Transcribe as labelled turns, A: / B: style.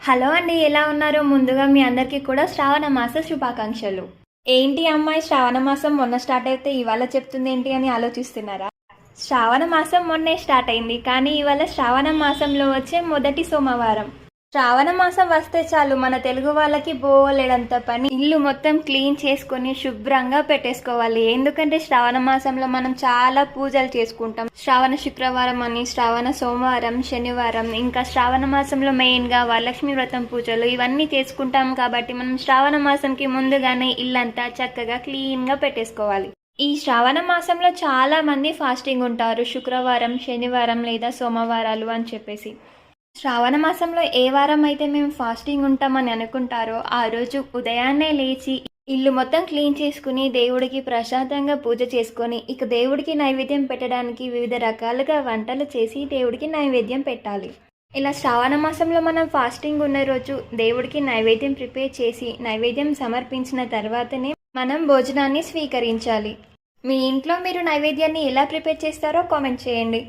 A: Hello అండి ఎలా ఉన్నారు? ముందుగా మీ అందరికీ కూడా శ్రావణ మాస శుభాకాంక్షలు. ఏంటి అమ్మాయి శ్రావణ మాసం మొన్న స్టార్ట్ అయితే ఇవాళ చెప్తుంది ఏంటి అని ఆలోచిస్తున్నారా? శ్రావణ మాసం మొన్నే స్టార్ట్ అయింది కానీ ఇవాళ శ్రావణ మాసంలో వచ్చే మొదటి సోమవారం. శ్రావణ మాసం వస్తే చాలు మన తెలుగు వాళ్ళకి బోలెడంత పని. ఇల్లు మొత్తం క్లీన్ చేసుకొని శుభ్రంగా పెట్టేసుకోవాలి. ఎందుకంటే శ్రావణ మాసంలో మనం చాలా పూజలు చేసుకుంటాం. శ్రావణ శుక్రవారం అని శ్రావణ సోమవారం శనివారం ఇంకా శ్రావణ మాసంలో మెయిన్గా వరలక్ష్మి వ్రతం పూజలు ఇవన్నీ చేసుకుంటాం కాబట్టి మనం శ్రావణ మాసంకి ముందుగానే ఇల్లంతా చక్కగా క్లీన్గా పెట్టేసుకోవాలి. ఈ శ్రావణ మాసంలో చాలా మంది ఫాస్టింగ్ ఉంటారు. శుక్రవారం శనివారం లేదా సోమవారాలు అని చెప్పేసి. శ్రావణ మాసంలో ఏ వారం అయితే మేము ఫాస్టింగ్ ఉంటామని అనుకుంటారో ఆ రోజు ఉదయాన్నే లేచి ఇల్లు మొత్తం క్లీన్ చేసుకుని దేవుడికి ప్రశాంతంగా పూజ చేసుకొని ఇక దేవుడికి నైవేద్యం పెట్టడానికి వివిధ రకాలుగా వంటలు చేసి దేవుడికి నైవేద్యం పెట్టాలి. ఇలా శ్రావణ మాసంలో మనం ఫాస్టింగ్ ఉన్న రోజు దేవుడికి నైవేద్యం ప్రిపేర్ చేసి నైవేద్యం సమర్పించిన తర్వాతనే మనం భోజనాన్ని స్వీకరించాలి. మీ ఇంట్లో మీరు నైవేద్యాన్ని ఎలా ప్రిపేర్ చేస్తారో కామెంట్ చేయండి.